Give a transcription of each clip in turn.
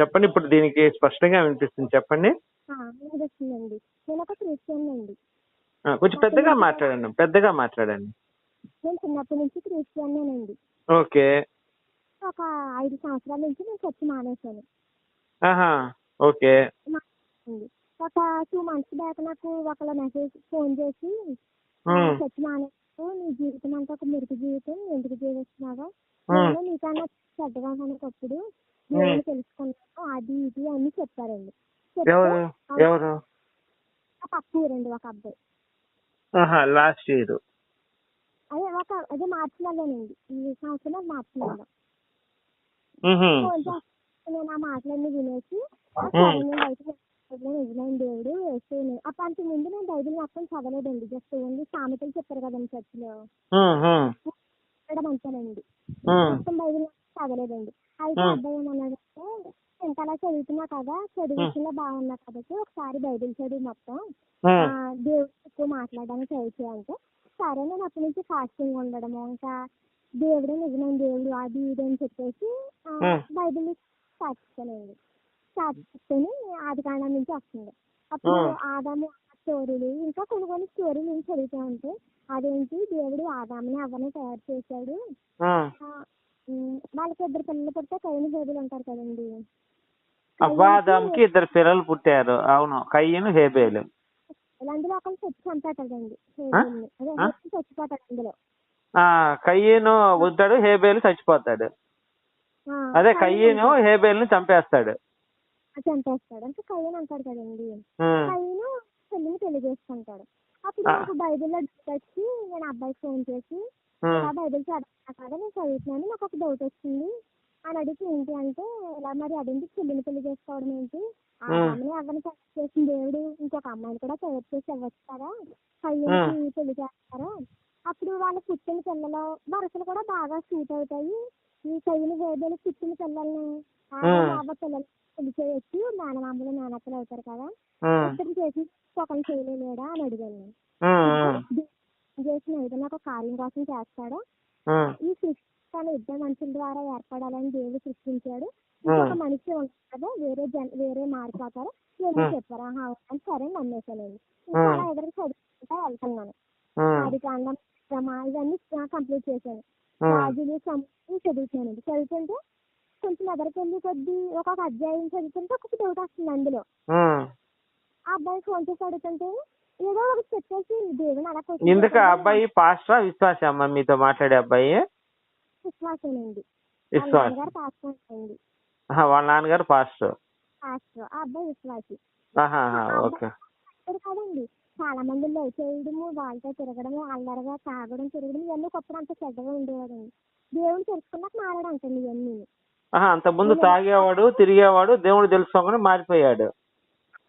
చెప్పండి. ఇప్పుడు దీనికి స్పష్టంగా వినిపిస్తుంది. చెప్పండి. వినిపిస్తుందండి. నేను ఒక క్రిస్టియన్ అండి. కొంచెం పెద్దగా మాట్లాడండి. పెద్దగా మాట్లాడండి. నేను చిన్నప్పటి నుంచి క్రిస్టియన్నేనండి. ఓకే. ఒక ఐదు సంవత్సరాల నుంచి నేను చర్చి మానేశాను. ఆహా ఓకే. ఒక టూ మంత్స్ బ్యాక్ నాకు ఒకళ్ళ మెసేజ్ ఫోన్ చేసి చర్చి మానేస్తూ నీ జీవితం అంతా ఒక మురికి జీవితం. ఎందుకు జీవిస్తున్నావో? నేను నీకన్నా చెడ్డగా కనుకప్పుడు నేను తెలుసుకున్నాను అది ఇది అని చెప్పారండి. ఎవరు? పక్క ఊరండి ఒక అబ్బాయి. Last year. అదే ఒక అదే మార్చి నెలలోనండి ఈ సంవత్సరం మార్చి నెలలో నేను ఆ మాటలన్నీ వినేసి "ఆ, సరే నేను బయట నిజమైన దేవుడు వేస్తే అప్పటి ముందు నేను బైబిల్ మొత్తం చదవలేదండి. జస్ట్ ఓన్లీ సామెతలు చెప్పారు కదండి చర్చిలో. చదవడం అంతేనండి. మొత్తం బైబిల్ చదవలేదండి. అయితే. అబ్బాయి ఏమన్నాడంటే ఇంత అలా చదువుతున్నా కదా చదువు విషయంలో బాగున్నా కాబట్టి ఒకసారి బైబిల్ చదువు మొత్తం. దేవుడు ఎక్కువ మాట్లాడడానికి ట్రై చేయాలంటే సరే నేను అప్పటి నుంచి ఫాస్టింగ్ ఉండడము ఇంకా దేవుడే నిజమైన దేవుడు అది ఇది అని చెప్పేసి. బైబిల్ స్టార్ట్ చేశానండి స్టార్ట్ చేసుకొని ఆది కాండం నుంచి వస్తుంది. అప్పుడు. ఆదాము స్టోరీలు ఇంకా కొన్ని కొన్ని స్టోరీలు నేను చదువుతూ ఉంటే అదేంటి దేవుడు ఆదాముని అవన్నీ తయారు చేశాడు. వాళ్ళకి ఇద్దరు పిల్లలు పుడితే కైని హేబులు ఉంటారు కదండి. అబ్బాదాంకి ఇద్దరు పిల్లలు పుట్టారు. అవును కయ్యను హేబేలు. అందులో చచ్చి చచ్చిపోతాడు అందులో కయ్యను పుట్టాడు హేబేలు చచ్చిపోతాడు. అదే కయ్యను హేబేల్ని చంపేస్తాడు. చంపేస్తాడు. అంటే కయ్యను అంటాడు కదండి. కయ్యను చెల్లిని పెళ్ళి చేసుకుంటాడు. అప్పుడు ఆ. నాకు బైబిల్లో డౌట్ వచ్చి నేను అబ్బాయికి ఫోన్ చేసి బైబిల్ చదువుతున్నా కదా? నేను చదువుతున్నాను. నాకు ఒక డౌట్ వచ్చింది. అని అడిగి ఏంటి అంటే ఇలా మరి అదేంటి చెల్లిని పెళ్ళి చేసుకోవడం ఏంటి? ఆ ఎవరిని తయారు చేసిన దేవుడు ఇంకొక అమ్మాయిని కూడా తయారు చేసి ఇవ్వచ్చు కదా పెళ్ళి చేస్తారా? అప్పుడు వాళ్ళ పుట్టిన పిల్లలు వరుసలు కూడా బాగా సూట్ అవుతాయి. ఈ కయ్యని వేదేలు పుట్టిన పిల్లల్ని. బాబా పిల్లలు పెళ్ళి చేయొచ్చు నానమామలు నానక్కలు అవుతారు కదా? ఇద్దరు చేసి ఒకరిని చేయలేడా అని అడిగాను. చేసిన ఏదైనా ఒక కార్యం కోసం చేస్తాడా. ఈ సృష్టి ఇద్దరు మనుషుల ద్వారా ఏర్పడాలని దేవుడు సృష్టించాడు. ఇంకొక మనిషి ఉంటాడు వేరే జన వేరే మారిపోతారు. ఎందుకు Hmm. చెప్పారు? ఆహా అని సరే నమ్మేసానండి ఇంకా. అలా ఎదురు చదువుకుంటా వెళ్తున్నాను. ఆది కాండం ఇవన్నీ కంప్లీట్ చేశాను రాజులు సంస్థలు చదువుతున్నానండి చదువుతుంటే కొంచెం ఎదరికి వెళ్ళి కొద్ది ఒక్కొక్క అధ్యాయం చదువుతుంటే ఒక్కొక్క డౌట్ వస్తుంది అందులో. ఆ. అబ్బాయి ఫోన్ చేసి అడుగుతుంటే ఏదో ఒకటి చెప్పేసి దేవుని అలా ఆ చేయకుండా అబ్బాయి పాస్టరా విశ్వాస అమ్మ మీతో మాట్లాడే అబ్బాయి? విశ్వాసేనండి వాళ్ళ విశ్వాస్ నాన్నగారు పాస్టర్ అండి. ఆహా, వాళ్ళ నాన్నగారు పాస్టర్. పాస్టర్. ఆ అబ్బాయి విశ్వాసి ఆహా ఓకే. కాదండి. చాలా మంది లవ్ చేయడము వాళ్ళతో తిరగడము అల్లరిగా తాగడం తిరగడం ఇవన్నీ ఒకప్పుడు అంత చెడ్డగా ఉండేవాడండి దేవుడు తెలుసుకున్నాక మారాడంటండి ఇవన్నీ. ఆహా అంత ముందు తాగేవాడు తిరిగేవాడు దేవుడు తెలుసుకోకుండా మారిపోయాడు.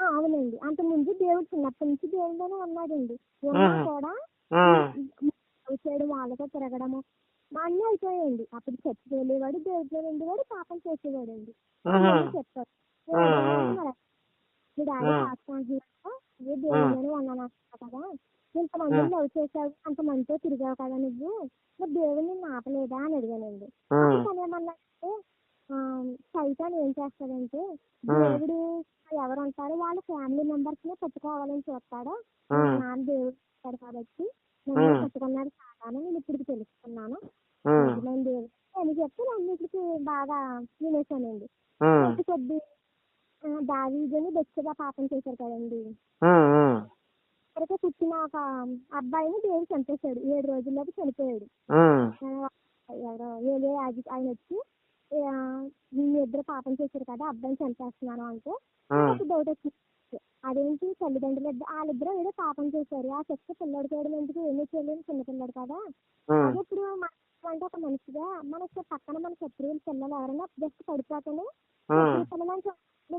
అవునండి. అంత ముందు దేవుడు చిన్నప్పటి నుంచి దేవుడిలోనే ఉన్నాడండి. ఉన్నా మ్మ్. కూడా ఉమ్, లవ్ చేయడం వాళ్ళతో తిరగడము అన్నీ అయిపోయాయండి అప్పుడు చర్చికి వెళ్ళేవాడు దేవుడిలో ఉండేవాడు పాపం చేసేవాడండి. ఉహు, ఇవన్నీ చెప్తారు మీ డాడీ మ్మ్. పాస్టర్ అంటున్నాడు ఏ దేవుడిలోనే ఉన్నాను అంటున్నావు కదా. ఇంతమంది. లవ్ చేసావు అంతమందితో తిరిగావు కదా నువ్వు. మరి దేవుడు నిన్ను ఆపలేదా? అని అడిగానండి. ఉమ్, అప్పుడు తను ఏమన్నాడంటే ఆ, సైతాన్ ఏం చేస్తాడంటే. దేవుడు ఎవరు ఉంటారో వాళ్ళ ఫ్యామిలీ మెంబర్స్ నే పట్టుకోవాలని చూస్తాడు. నాన్న దేవుడు కాబట్టి నన్ను. పట్టుకున్నాడు కాదని నేను ఇప్పుడు తెలుసుకున్నాను. అని చెప్పి నేను అన్నిటికీ బాగా వినేశానండి కొద్ది దావీదుని బెచ్చగా పాపం చేశారు కదండి. ఇక్కడికే పుట్టిన ఒక అబ్బాయిని దేవుడు చంపేశాడు. ఏడు రోజుల్లోకి చనిపోయాడు. ఎవరో ఏలే అది ఆయన వచ్చి మీ ఇద్దరు పాపం చేశారు కదా అబ్బాయిని చంపేస్తున్నాను అంటే డౌట్ వచ్చింది. అదేంటి తల్లిదండ్రులు వాళ్ళిద్దరూ ఏదో పాపం చేశారు. ఆ శక్తి పిల్లడు చేయడం ఎందుకు? ఏమీ చేయలేదు చిన్న పిల్లడు కదా? అదే ఇప్పుడు అంటే ఒక మనిషిగా మనకి పక్కన మన శత్రువుల పిల్లలు ఎవరైనా జస్ట్ పడిపోతేనే పిల్లలని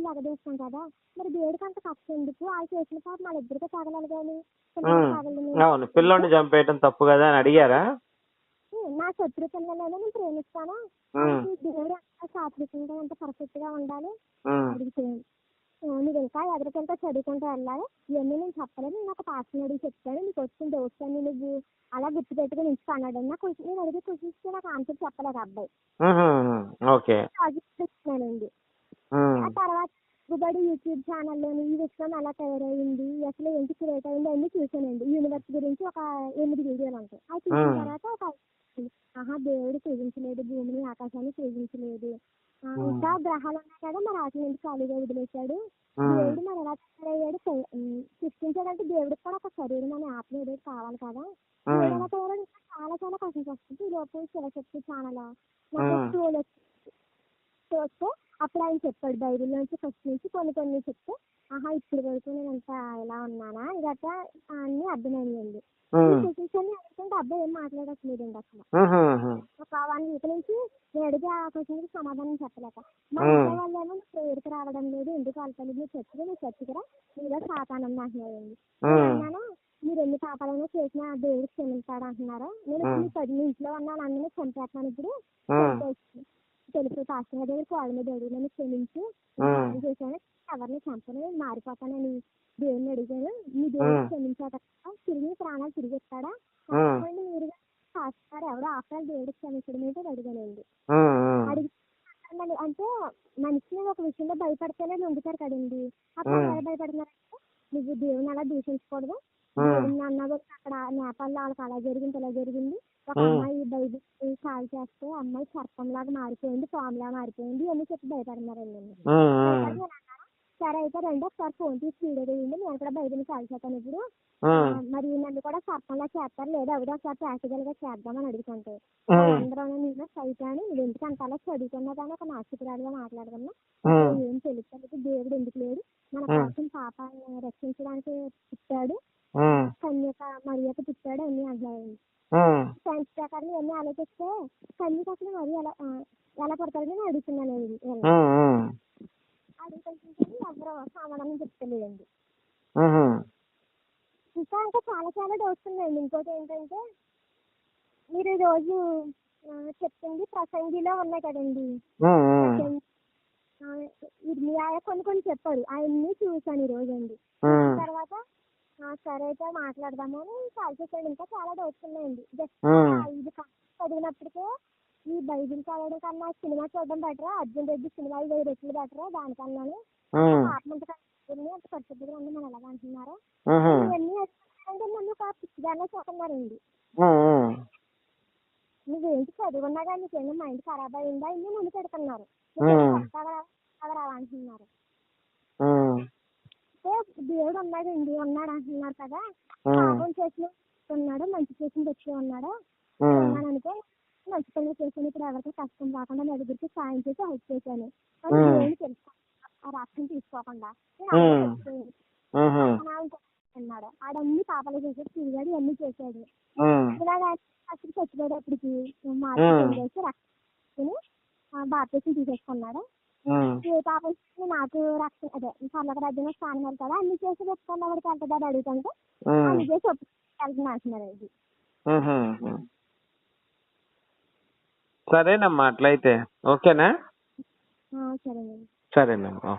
లగదీస్తాం కదా. మరి దేవుడికి అంత కక్ష ఎందుకు? వాళ్ళు చేసిన పాపం వాళ్ళ ఇద్దరికి తగలాలి కానీ అవును పిల్లోడిని చంపేయటం తప్పు కదా అని అడిగారా? నా శత్రు పిల్లలైనా నేను ప్రేమిస్తాను? దేవుడు ఎంత సాత్వికంగా ఎంత పర్ఫెక్ట్గా ఉండాలి? ఉమ్, నువ్వు ఇంకా ఎదరికంతా చదువుకుంటూ వెళ్ళాలి. ఇవన్నీ నేను చెప్పలేదు. నేను ఒక పాస్టర్ అడిగి చెప్తాను నీకు వచ్చిన డౌట్స్ అన్ని నువ్వు అలా గుర్తుపెట్టుకుని ఉంచుకో అన్నాడు నాకు క్వశ్చన్ నేను అడిగే క్వశ్చన్స్కి నాకు ఆన్సర్ చెప్పలేదు అబ్బాయి. ఓకే. ఇస్తున్నానండి ఆ తర్వాత గుబడి యూట్యూబ్ ఛానల్లోని ఈ విశ్వం ఎలా తయారైంది? అసలు ఏంటి క్రియేట్ అయింది? అన్ని చూసానండి యూనివర్స్ గురించి ఒక ఎనిమిది వీడియోలు ఉంటాయి. అవి చూసిన. తర్వాత ఒక ఆహా దేవుడు సృజించలేదు. భూమిని ఆకాశాన్ని సృజించలేదు. మ్మ్. ఇంకా గ్రహాలు ఉన్నాయి కదా మరి వాటి నుంచి ఖాళీగా వదిలేశాడు. దేవుడు మరి ఎలా తయారయ్యాడు? సృష్టించాడంటే దేవుడికి కూడా ఒక శరీరం అనే ఆత్మ ఏదో కావాలి కదా. దేవుడు ఎలా తయారయ్యాడు? ఇంకా చాలా చాలా క్వశ్చన్స్ వస్తుంది. లోపు శివశక్తి ఛానల్ నాకు చూస్తే అప్పుడు ఆయన చెప్పాడు బైబిల్ నుంచి ఫస్ట్ నుంచి కొన్ని కొన్ని చెప్తే ఆహా ఇప్పుడు వరకు నేను అంత ఇలా ఉన్నానా? ఇదట అన్ని అర్థమైందండి. అడుగుతుంటే అబ్బాయి ఏం మాట్లాడట్లేదండి అసలు. ఒక వన్ వీక్ నుంచి నేను అడిగే ఆ క్వశ్చన్కి సమాధానం చెప్పలేక. మా మ్మ్. ఇంట్లో వాళ్ళేమో ప్రేయర్కి రావడం లేదు ఎందుకు వెళ్తాను నువ్వు చర్చికి నువ్వు చర్చికి రా నీలో సాతానం అంటున్నారండి. అన్నాను మీరు ఎన్ని పాపాలైనా చేసినా దేవుడు క్షమిస్తాడు అంటున్నారు? నేను పది మీ ఇంట్లో ఉన్నాను అందరినీ చంపేస్తాను ఇప్పుడు. తెలుసు- పాస్టర్ గారి దగ్గర వాళ్ళ మీద అడిగి నన్ను క్షమించు. చేశాను ఎవరిని చంపను నేను మారిపోతానని దేవుడిని అడిగాను. మీ దేవుడు. క్షమించాక తిరిగి ప్రాణాలు తిరిగి ఇస్తాడా? మీరు. పాస్టర్ ఎవడో ఆఫ్టర్ దేవుడు క్షమించడం ఏంటో అని అడిగానండి ఉమ్, ఉమ్. అడిగి అన్నాను. అంటే మనిషి ఒక భయపడితేనే లొంగుతారు కదండి అప్పుడు. ఎలా భయపడుతున్నారంటే నువ్వు దేవుని అలా దూషించకూడదు. దేవుని అన్నావు అక్కడ నేపాల్లో వాళ్ళకి అలా జరిగింది ఇలా జరిగింది ఒక మ్మ్. అమ్మాయి బైబిల్ కాల్ చేస్తే అమ్మాయి సర్పంలాగా మారిపోయింది పాములా మారిపోయింది అని చెప్పి భయపడుతున్నారండి నన్ను. ఉమ్, ఉమ్. భయపడి నేను అన్నాను, సరే అయితే రండి ఒకసారి ఫోన్ తీసి వీడియో తీయండి నేను కూడా బైబిల్ కాల్ చేస్తాను ఇప్పుడు మరి నన్ను కూడా సర్పంలా చేస్తారు లేదా అవి ఒకసారి ప్రాక్టికల్గా చేద్దామని అడుగుతుంటే అందరూ నేను సైతాన్ని నువ్వు ఎందుకు అంతలా చదువుకున్నా కానీ ఒక నాస్తికురాలుగా మాట్లాడుతున్నా ఉమ్, ఏం తెలుస్తుంది దేవుడు ఎందుకు లేడు? మన. కోసం పాపాన్ని రక్షించడానికి పుట్టాడు. కన్యక మరియక పుట్టాడు అన్ని అంటున్నాడు ఉమ్. సైన్స్ ప్రకారం ఇవన్నీ ఆలోచిస్తే కన్యక అసలు మరి ఎలా ఎలా పుడతాడని నేను అడుగుతున్నాను ఉమ్. అడుగుతుంటే ఎవరు సమాధానం చెప్తలేదండి. ఇంకా ఇంకా చాలా చాలా డౌట్స్ ఉన్నాయండి. ఇంకోటి ఏంటంటే మీరు ఈ రోజు చెప్పింది ప్రసంగిలో ఉన్నాయి కదండి. ఉమ్, ఉమ్. ప్రసంగి- ఆ, ఇర్మియా కొన్ని కొన్ని చెప్పారు. అవన్నీ చూసాను ఈ రోజు అండి తర్వాత ఆ, సరే అయితే మాట్లాడదాము అని కాల్ చేశాను ఇంకా చాలా డౌట్స్ ఉన్నాయండి. జస్ట్ చదివినప్పటికే ఈ బైబిల్ చదవడం కన్నా సినిమా చూడడం బెటరా? అర్జున్ రెడ్డి సినిమా వెయ్యి రెట్లు బెటరా? దానికన్నాను అంత పరిశుద్ధంగా ఉంది మనం ఎలాగ అంటున్నారో. ఇవన్నీ అంటే నన్ను ఒక పిచ్చిదాన్ని చూస్తున్నారండి. నువ్వేంటి చదువున్నా కానీ నీకేమో మైండ్ ఖరాబ్ అయిందా ఇన్ని ముందు పెడుతున్నారు. అంటున్నారు. అంటే దేవుడు ఉన్నాడండి ఉన్నాడు అంటున్నారు కదా. పాపం చేసిన ఉన్నాడు మంచి చేసిన వ్యక్తి ఉన్నాడు. అనుకో మంచి పనులు చేశాను ఇప్పుడు ఎవరికి కష్టం రాకుండా నలుగురికి సాయం చేసి హెల్ప్ చేశాను. తెలుసుకో ఆ. రాష్ట్రం తీసుకోకుండా. అన్నాడు ఆడన్ని పాపాలు చేసాడు తిరిగాడు ఇవన్నీ చేశాడు. ఇలాగ అసలు చచ్చిపోయేటప్పటికి చేసి రక్షించుకుని బాప్తీసం తీసేసుకున్నాడు. ఏ పాపం నాకు రక్షణ అదే పర్లోక రాజ్యంలో స్థానం వెళ్తాడా అన్ని చేసి పెట్టుకున్న వాడికి వెళ్తుందా అడుగుతుంటే. అన్ని చేసి ఒప్పుకుంటున్నా అంటున్నారు. సరేనమ్మా అట్లయితే ఓకేనా సరేనమ్మా